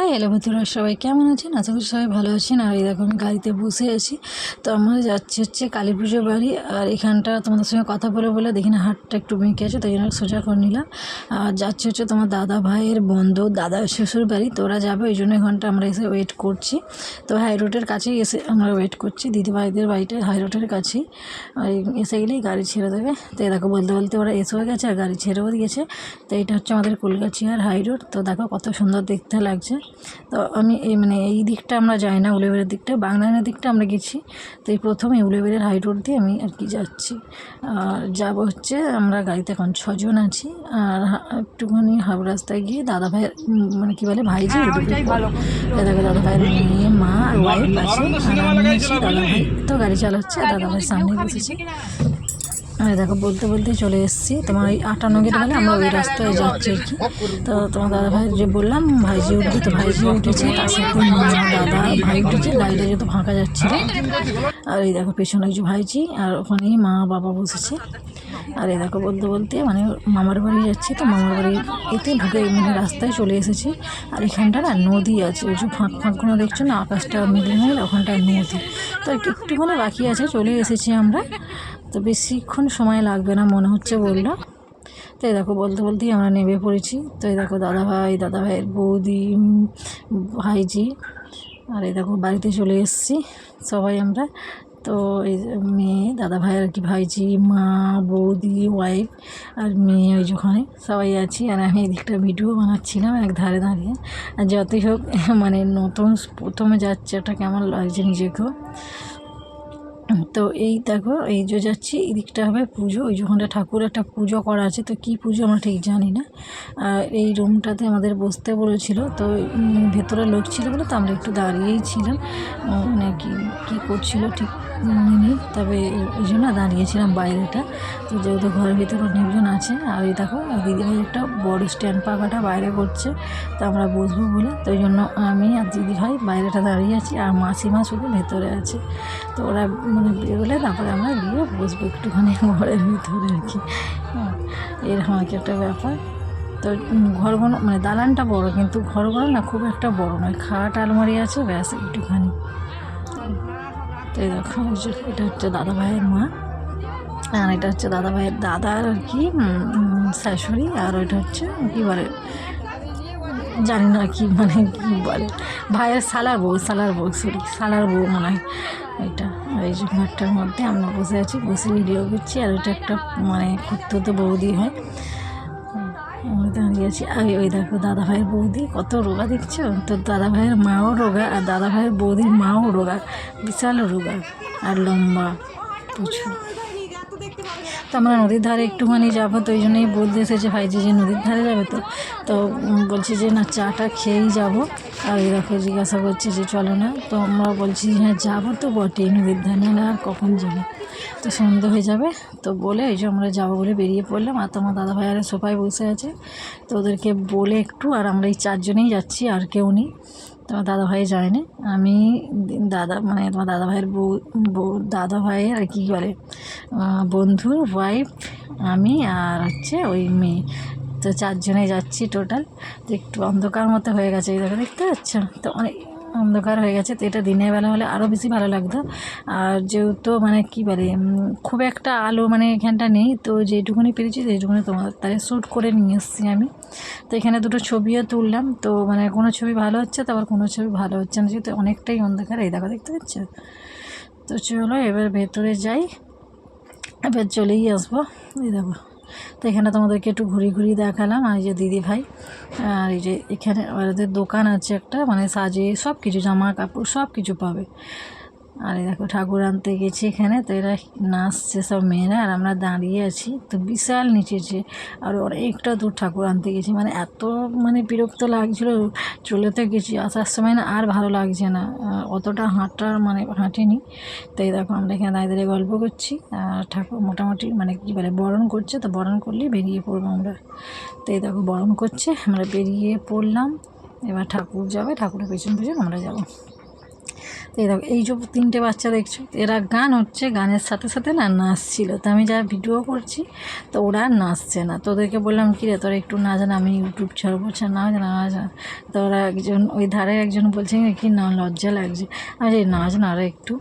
High, hello বন্ধুরা, সবাই কেমন আছেন? আশা করি সবাই ভালো আছেন। আর এই দেখো, আমি গাড়িতে বসে আছি। তো আমরা যাচ্ছি হচ্ছে কালী পুজো বাড়ি। আর এখানটা তোমাদের সঙ্গে কথা বলে বলে দেখি না হাটটা একটু বেঁকে আছে, তাই জন্য সোজা করে নিলাম। আর যাচ্ছে হচ্ছে তোমার দাদা ভাইয়ের বন্ধু, দাদা শ্বশুর বাড়ি। তো ওরা যাবে, ওই জন্য এখানটা আমরা এসে ওয়েট করছি। তো হাই রোডের কাছেই এসে আমরা ওয়েট করছি, দিদি ভাইদের বাড়িটা হাই রোডের কাছেই। আর এসে গেলেই গাড়ি ছেড়ে দেবে। তো দেখো, বলতে বলতে ওরা এসেও গেছে, আর গাড়ি ছেড়েও দিয়েছে। তো এটা হচ্ছে আমাদের কলকাছিয়ার হাই রোড তো দেখো কত সুন্দর দেখতে লাগছে। তো আমি এই মানে এই দিকটা আমরা যাই না উলেবেরের দিকটা বাংলানের দিকটা আমরা গেছি। তো এই প্রথমে উলেবেরের হাই রোড দিয়ে আমি আর কি যাচ্ছি। আর যাব হচ্ছে আমরা গাড়িতে এখন ছজন আছি আর একটুখানি হাওড়া রাস্তায় গিয়ে দাদা ভাইয়ের মানে কী বলে ভাইজি ভালো। দেখো দাদা ভাইয়ের মেয়ে মা আর ওয়াইফ আছে। দাদা ভাই তো গাড়ি চালাচ্ছে আর দাদা ভাই সামনে বসেছে। আর দেখো, বলতে বলতে চলে এসেছি। তোমার ওই আটান্ন গেট গেলে আমরা ওই রাস্তায় যাচ্ছি আর কি। তো তোমার দাদা ভাই যে বললাম, ভাইজি উঠবে তো ভাইজি উঠেছে, তার সাথে দাদা, ভাই উঠেছে গাড়িটা যেহেতু ফাঁকা যাচ্ছিল। আর এই দেখো, পেছনে একজন ভাইজি, আর ওখানেই মা, বাবা বসেছে। আর এই দেখো, বলতে বলতে মানে মামার বাড়ি যাচ্ছি, তো মামার বাড়ি এতে ঢুকে মানে রাস্তায় চলে এসেছি। আর এখানটা না নদী আছে, ওই যে ফাঁক ফাঁকগুলো দেখছ না, আকাশটা মিলে মিলে ওখানটায় নদী। তো একটুখানি বাকি আছে, চলে এসেছি আমরা। তো বেশিক্ষণ সময় লাগবে না, মনে হচ্ছে বলল। তো এই দেখো, বলতে বলতেই আমরা নেমে পড়েছি। তো এই দেখো, দাদা ভাই, দাদা ভাইয়ের বৌদি ভাইজি, আর এই দেখো, বাড়িতে চলে এসেছি সবাই আমরা। তো এই মেয়ে, দাদা ভাই, আর কি ভাইজি, মা, বৌদি ওয়াইফ আর মেয়ে ওই যে ওখানে সবাই আছি। আর আমি এদিকটা ভিডিও বানাচ্ছিলাম এক ধারে দাঁড়িয়ে। আর যতই হোক মানে নতুন প্রথমে যাচ্ছে, ওটা কেমন লাগছে নিজেকেও। তো এই দেখো, এই যে যাচ্ছি, এদিকটা হবে পুজো। ওই যখন ঠাকুর একটা পুজো করা আছে। তো কি পুজো আমরা ঠিক জানি না। আর এই রুমটাতে আমাদের বসতে বলেছিল। তো ভেতরে লোক ছিল বলে তো আমরা একটু দাঁড়িয়েই ছিলাম। মানে কি, কী করছিল ঠিক নেই তবে ওই জন্য দাঁড়িয়েছিলাম বাইরেটা। তো যেহেতু ঘরের ভিতরে অনেকজন আছে আর এই দেখো দিদিভাই একটা বড় স্ট্যান্ড পাখাটা বাইরে করছে তো আমরা বসবো বলে। তো ওই জন্য আমি আর দিদিভাই বাইরেটা দাঁড়িয়ে আছি আর মাসিমা শুধু ভেতরে আছে। তো ওরা মানে বেরোলে তারপরে আমরা গিয়ে বসবো একটুখানি ঘরের ভিতরে আর কি। হ্যাঁ, এরকম আর কি একটা ব্যাপার। তো ঘরগুলো মানে দালানটা বড় কিন্তু ঘরগুলো না খুব একটা বড় নয় খাট আলমারি আছে ব্যাস একটুখানি। তো দেখো ওই এটা হচ্ছে দাদা ভাইয়ের মা। আর এটা হচ্ছে দাদা ভাইয়ের দাদার আর কি শাশুড়ি। আর ওইটা হচ্ছে, কী বলে, জানি না কি মানে কি বলে, ভাইয়ের সালার বউ সালার বউ সরি সালার বউ মনে এটা এই যে ঘরটার মধ্যে আমরা বসে আছি, বসে ভিডিও করছি। আর ওইটা একটা মানে করতে তো বৌদি হয়। আমরা দাঁড়িয়ে আছি। আগে ওই দেখো দাদা ভাইয়ের বৌদি, কত রোগা দেখছ? তো দাদা ভাইয়ের মাও রোগা আর দাদা ভাইয়ের বৌদির মাও রোগা, বিশাল রোগা আর লম্বা, প্রচুর। তো আমরা নদীর ধারে একটুখানি যাব তো ওই জন্যই বলতে এসেছে ভাইজি যে নদীর ধারে যাবে তো। তো বলছি যে না, চাটা খেয়েই যাব। আর দেখো জিজ্ঞাসা করছে যে চলো না। তো আমরা বলছি হ্যাঁ যাব তো বটেই নদীর ধারে, না আর কখন যাব? তো সন্ধ্যে হয়ে যাবে। তো বলে এই যে আমরা যাব বলে বেরিয়ে পড়লাম। আর তোমার দাদা ভাই আর সোফায় বসে আছে। তো ওদেরকে বলে একটু, আর আমরা এই চারজনেই যাচ্ছি, আর কেউ নেই। তোমার দাদা ভাই যায়নি আমি দাদা মানে তোমার দাদা ভাইয়ের বউ বউ দাদা ভাইয়ের আর কি বলে বন্ধুর ওয়াইফ আমি আর হচ্ছে ওই মেয়ে। তো চারজনে যাচ্ছি টোটাল তো একটু অন্ধকার মতো হয়ে গেছে, এই দেখো, দেখতে পাচ্ছ? তো অনেক অন্ধকার হয়ে গেছে, তো এটা দিনের বেলা হলে আরও বেশি ভালো লাগতো। আর যেহেতু মানে কী বলে খুব একটা আলো মানে এখানটা নেই, তো যেটুকুনি পেরেছি যেটুকুনি তোমার তাই শ্যুট করে নিয়ে এসেছি আমি। তো এখানে দুটো ছবিও তুললাম, তো মানে কোনো ছবি ভালো হচ্ছে তো আবার কোনো ছবি ভালো হচ্ছে না, যেহেতু অনেকটাই অন্ধকার, এই দেখো দেখতে পাচ্ছ? তো চলো এবার ভেতরে যাই, এবার চলেই আসব, এই দেখো। তো এখানে তোমাদেরকে একটু ঘুরি ঘুরি দেখালাম। আর এই যে দিদি ভাই, আর এই যে এখানে ওদের দোকান আছে একটা মানে সাজে সব কিছু জামা কাপড় সব কিছু পাবে। আর দেখো ঠাকুর আনতে গেছি এখানে, তো এরা নাচছে সব মেয়েরা, আর আমরা দাঁড়িয়ে আছি, তো বিশাল নিচেছে আর অনেকটা দূর ঠাকুর আনতে গেছি। মানে এত মানে বিরক্ত লাগছিল চলে তো গেছি, আসার সময় না আর ভালো লাগছে না অতটা হাঁটার মানে হাঁটিনি। তো এই দেখো আমরা এখানে দাঁড়িয়ে দাঁড়িয়ে গল্প করছি, আর ঠাকুর মোটামুটি মানে কী বলে, বরণ করছে, তো বরণ করলেই বেরিয়ে পড়ব আমরা। তো এই দেখো বরণ করছে, আমরা বেরিয়ে পড়লাম, এবার ঠাকুর যাবে, ঠাকুরের পেছন পেছন আমরা যাব। তো এই দেখো, এই যে তিনটে বাচ্চা দেখছ, এরা গান হচ্ছে, গানের সাথে সাথে না নাচছিল। তো আমি যা ভিডিও করছি, তো ওরা নাচছে না। তোদেরকে বললাম, কি রে, তোরা একটু না জানা, আমি ইউটিউব ছাড়বো। বলছে, না না জানা। তো ওরা একজন, ওই ধারে একজন বলছে, কি না, লজ্জা লাগছে। আরে নাচ না আরে একটু।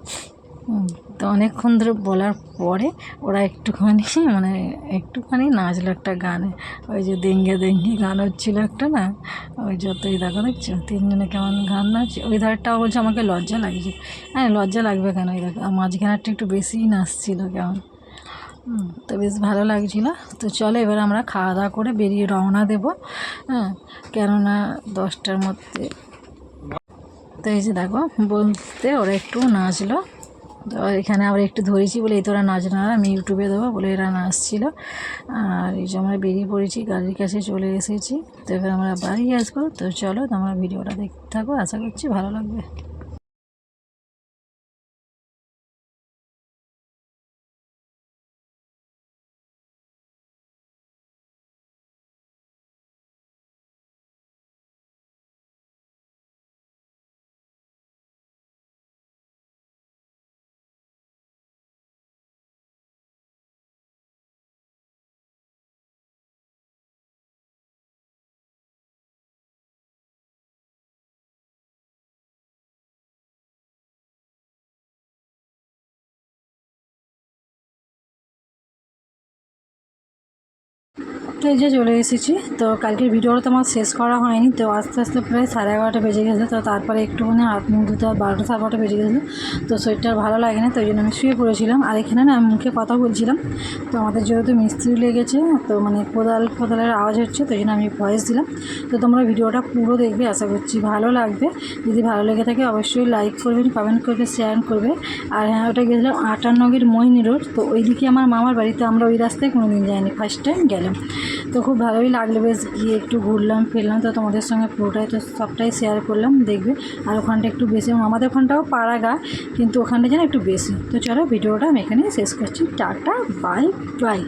তো অনেকক্ষণ ধরে বলার পরে ওরা একটুখানি মানে একটুখানি নাচলো একটা গানে। ওই যে দেঙ্গে দেঙ্গি গান হচ্ছিল একটা না, ওই যতই দেখো দেখছ, তিনজনে কেমন গান নাচছে। ওই ধারটাও বলছে আমাকে লজ্জা লাগছে। হ্যাঁ লজ্জা লাগবে কেন? ওই দেখো, মাঝখানেরটা একটু বেশিই নাচছিল কেমন। তো বেশ ভালো লাগছিল। তো চলো এবার আমরা খাওয়া দাওয়া করে বেরিয়ে রওনা দেবো। হ্যাঁ কেননা দশটার মধ্যে। তো এই যে দেখো, বলতে ওরা একটু নাচলো। তো এখানে আবার একটু ধরেছি বলে, এই তোরা নাচ না, আমি ইউটিউবে দেবো, বলে এরা নাচছিল আর এই যে আমরা বেরিয়ে পড়েছি, গাড়ির কাছে চলে এসেছি। তো এবার আমরা বাড়ি আসব। তো চলো তোমরা ভিডিওটা দেখতে থাকো, আশা করছি ভালো লাগবে। তো এই যে চলে এসেছি। তো কালকের ভিডিওটা তো আমার শেষ করা হয়নি। তো আস্তে আস্তে প্রায় সাড়ে এগারোটা বেজে গেছে। তো তারপরে একটুখানি হাত মুখ ধুতে বারোটা, সাড়ে বারোটা বেজে গেছিল তো শরীরটা ভালো লাগে না, তো ওই জন্য আমি শুয়ে পড়েছিলাম। আর এখানে না আমি মুখে কথা বলছিলাম। তো আমাদের যেহেতু মিস্ত্রি লেগেছে, তো মানে কোদাল, কোদালের আওয়াজ হচ্ছে, তো ওই জন্য আমি ভয়েস দিলাম। তো তোমরা ভিডিওটা পুরো দেখবে, আশা করছি ভালো লাগবে। যদি ভালো লেগে থাকে, অবশ্যই লাইক করবেন কমেন্ট করবে শেয়ার করবে। আর হ্যাঁ ওটা গেছিলাম আটান্নগের মোহিনী রোড। তো ওইদিকে আমার মামার বাড়িতে আমরা ওই রাস্তায় কোনো দিন যাইনি ফার্স্ট টাইম গেলাম। তো খুব ভালোই লাগল, বেশ গিয়ে একটু ঘুরলাম, ফিরলাম, তো তোমাদের সঙ্গে পুরোটাই তো সবটাই শেয়ার করলাম, দেখবে। আর ওখানটা একটু বেশি আমাদের ওখানটাও পাড়া গা কিন্তু ওখানটা যেন একটু বেশি। তো চলো, ভিডিওটা আমি এখানেই শেষ করছি। Tata bye bye